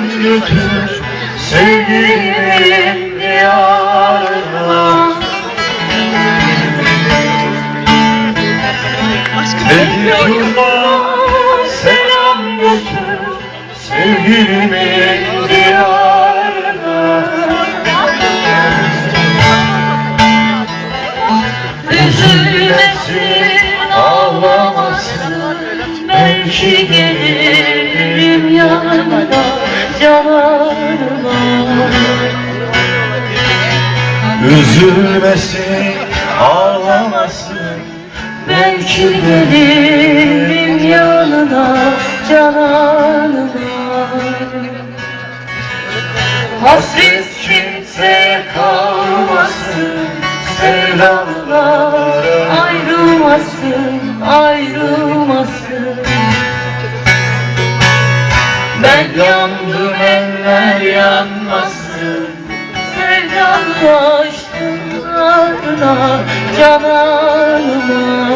selam götür sevgilimin diyarına Bedir'e selam götür sevgilimin diyarına Üzülmesin, ağlamasın Belki gelirim yanına Üzülmesin, ağlamasın Belki gelirim yanına cananıma. Hasret kimseye kalmasın Sevdalılar ayrılmasın, ayrılmasın. Ben yandım eller yanmasın Sevdalı love.